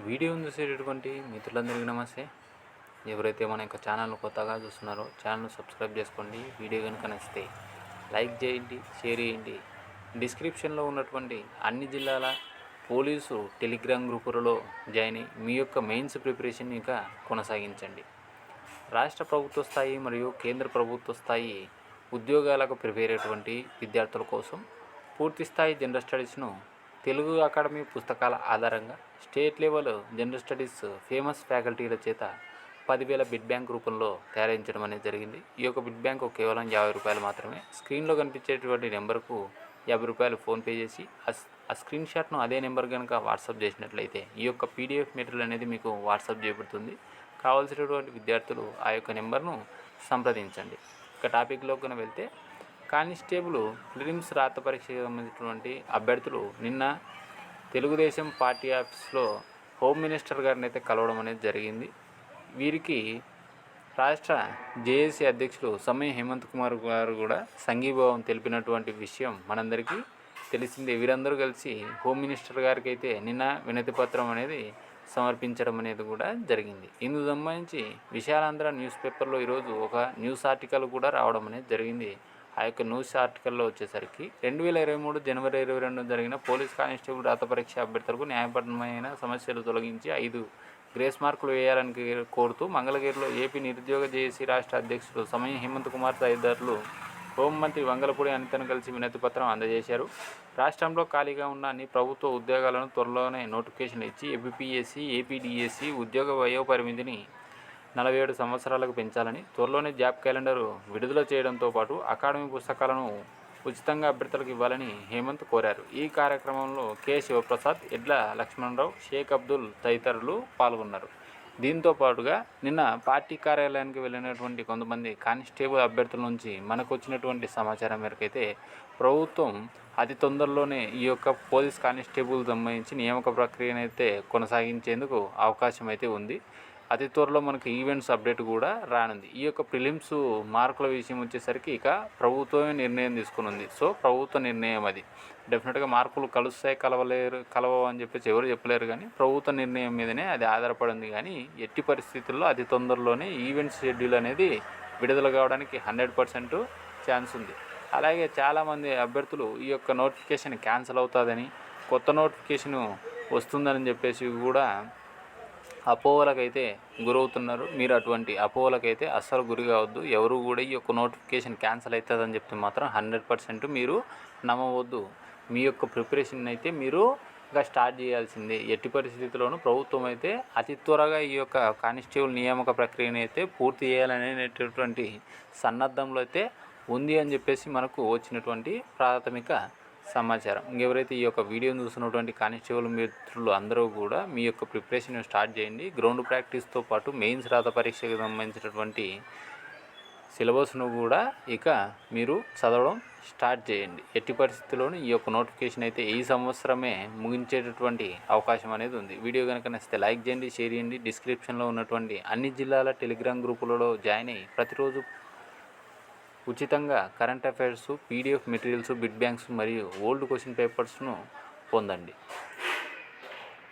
Video చూసేటటువంటి మిత్రులందరికీ నమస్తే. ఎవరైతే మన యొక్క ఛానల్ కొత్తగా చూస్తున్నారో ఛానల్ సబ్స్క్రైబ్ చేసుకోండి. వీడియో కనుక నచ్చితే లైక్ చేయండి షేర్ చేయండి. డిస్క్రిప్షన్లో ఉన్నటువంటి అన్ని జిల్లాల పోలీసు టెలిగ్రామ్ గ్రూపులలో జాయిన్ అయ్యి మీ యొక్క మెయిన్స్ ప్రిపరేషన్ ఇంకా కొనసాగించండి. రాష్ట్ర ప్రభుత్వ స్థాయి మరియు కేంద్ర ప్రభుత్వ స్థాయి ఉద్యోగాలకు ప్రిపేర్ అయ్యేటువంటి విద్యార్థుల కోసం పూర్తి స్థాయి జనరల్ స్టడీస్ను తెలుగు అకాడమీ పుస్తకాల ఆధారంగా state level general studies famous ఫ్యాకల్టీల చేత పదివేల బిడ్ బ్యాంక్ రూపంలో తయారించడం అనేది జరిగింది. ఈ యొక్క బిడ్ బ్యాంక్ కేవలం యాభై రూపాయలు మాత్రమే. స్క్రీన్లో కనిపించేటువంటి నెంబర్కు యాభై రూపాయలు ఫోన్పే చేసి ఆ స్క్రీన్ షాట్ను అదే నెంబర్ కనుక వాట్సాప్ చేసినట్లయితే ఈ యొక్క పీడిఎఫ్ మెటీరియల్ అనేది మీకు వాట్సాప్ చేయబడుతుంది. కావాల్సినటువంటి విద్యార్థులు ఆ యొక్క నెంబర్ను సంప్రదించండి. ఇక టాపిక్లోకి కనుక వెళ్తే కానిస్టేబుల్ ప్రిలిమ్స్ రాత పరీక్షకు సంబంధించినటువంటి అభ్యర్థులు నిన్న తెలుగుదేశం పార్టీ ఆఫీస్లో హోమ్ మినిస్టర్ గారిని అయితే కలవడం అనేది జరిగింది. వీరికి రాష్ట్ర జేఏసీ అధ్యక్షులు సమయ హేమంత్ కుమార్ గారు కూడా సంఘీభావం తెలిపినటువంటి విషయం మనందరికీ తెలిసిందే. వీరందరూ కలిసి హోమ్ మినిస్టర్ గారికి అయితే నిన్న వినతి పత్రం అనేది సమర్పించడం అనేది కూడా జరిగింది. ఇందుకు సంబంధించి విశాలాంధ్ర న్యూస్ పేపర్లో ఈరోజు ఒక న్యూస్ ఆర్టికల్ కూడా రావడం అనేది జరిగింది. ఆ యొక్క న్యూస్ ఆర్టికల్లో వచ్చేసరికి రెండు వేల ఇరవై మూడు జనవరి ఇరవై రెండు జరిగిన పోలీస్ కానిస్టేబుల్ రాత పరీక్ష అభ్యర్థులకు న్యాయపరమైన సమస్యలు తొలగించి ఐదు గ్రేస్ మార్కులు వేయాలని కోరుతూ మంగళగిరిలో ఏపీ నిరుద్యోగ జేఏసీ రాష్ట్ర అధ్యక్షుడు సమయ హేమంత్ కుమార్ తదితరులు హోంమంత్రి వంగలపూడి అనితను కలిసి వినతి పత్రం అందజేశారు. రాష్ట్రంలో ఖాళీగా ఉన్న అన్ని ప్రభుత్వ ఉద్యోగాలను త్వరలోనే నోటిఫికేషన్ ఇచ్చి ఏబిపిఎస్సి ఏపీడిఎస్సి ఉద్యోగ వయో పరిమితిని నలభై ఏడు సంవత్సరాలకు పెంచాలని త్వరలోనే జాబ్ క్యాలెండర్ విడుదల చేయడంతో పాటు అకాడమీ పుస్తకాలను ఉచితంగా అభ్యర్థులకు ఇవ్వాలని హేమంత్ కోరారు. ఈ కార్యక్రమంలో కె. శివప్రసాద్ ఎడ్ల లక్ష్మణరావు షేక్ అబ్దుల్ తదితరులు పాల్గొన్నారు. దీంతో పాటుగా నిన్న పార్టీ కార్యాలయానికి వెళ్ళినటువంటి కొంతమంది కానిస్టేబుల్ అభ్యర్థుల నుంచి మనకు వచ్చినటువంటి సమాచారం మేరకైతే ప్రభుత్వం అతి తొందరలోనే ఈ యొక్క పోలీస్ కానిస్టేబుల్ సంబంధించి నియామక ప్రక్రియను అయితే కొనసాగించేందుకు అవకాశం అయితే ఉంది. అతి త్వరలో మనకి ఈవెంట్స్ అప్డేట్ కూడా రానుంది. ఈ యొక్క ప్రిలిమ్స్ మార్కుల విషయం వచ్చేసరికి ఇక ప్రభుత్వమే నిర్ణయం తీసుకునుంది. సో ప్రభుత్వ నిర్ణయం అది. డెఫినెట్గా మార్కులు కలుస్తాయి కలవలేరు కలవవు అని చెప్పేసి ఎవరు చెప్పలేరు కానీ ప్రభుత్వ నిర్ణయం మీదనే అది ఆధారపడింది కానీ ఎట్టి పరిస్థితుల్లో అతి తొందరలోనే ఈవెంట్ షెడ్యూల్ అనేది విడుదల కావడానికి హండ్రెడ్ పర్సెంట్ ఛాన్స్ ఉంది. అలాగే చాలామంది అభ్యర్థులు ఈ యొక్క నోటిఫికేషన్ క్యాన్సిల్ అవుతుందని కొత్త నోటిఫికేషన్ వస్తుందని చెప్పేసి కూడా అపోహలకైతే గురవుతున్నారు. మీరు అటువంటి అపోహలకైతే అస్సలు గురి కావద్దు. ఎవరు కూడా ఈ యొక్క నోటిఫికేషన్ క్యాన్సిల్ అవుతుందని చెప్తే మాత్రం హండ్రెడ్ పర్సెంట్ మీరు నమ్మవద్దు. మీ యొక్క ప్రిపరేషన్ అయితే మీరు ఇంకా స్టార్ట్ చేయాల్సిందే. ఎట్టి పరిస్థితుల్లోనూ ప్రభుత్వం అయితే అతి త్వరగా ఈ యొక్క కానిస్టేబుల్ నియామక ప్రక్రియను అయితే పూర్తి చేయాలనేటటువంటి సన్నద్ధంలో అయితే ఉంది అని చెప్పేసి మనకు వచ్చినటువంటి ప్రాథమిక సమాచారం. ఎవరైతే ఈ యొక్క వీడియోని చూస్తున్నటువంటి కానిస్టేబుల్ మిత్రులు అందరూ కూడా మీ యొక్క ప్రిపరేషన్ స్టార్ట్ చేయండి. గ్రౌండ్ ప్రాక్టీస్తో పాటు మెయిన్స్ రాత పరీక్షకు సంబంధించినటువంటి సిలబస్ను కూడా ఇక మీరు చదవడం స్టార్ట్ చేయండి. ఎట్టి పరిస్థితుల్లోనూ ఈ యొక్క నోటిఫికేషన్ అయితే ఈ సంవత్సరమే ముగించేటటువంటి అవకాశం అనేది ఉంది. వీడియో కనుక నచ్చితే లైక్ చేయండి షేర్ చేయండి. డిస్క్రిప్షన్లో ఉన్నటువంటి అన్ని జిల్లాల టెలిగ్రామ్ గ్రూపులలో జాయిన్ అయ్యి ప్రతిరోజు ఉచితంగా current affairs PDF materials bit banks మరియు ఓల్డ్ క్వశ్చన్ పేపర్స్ను పొందండి.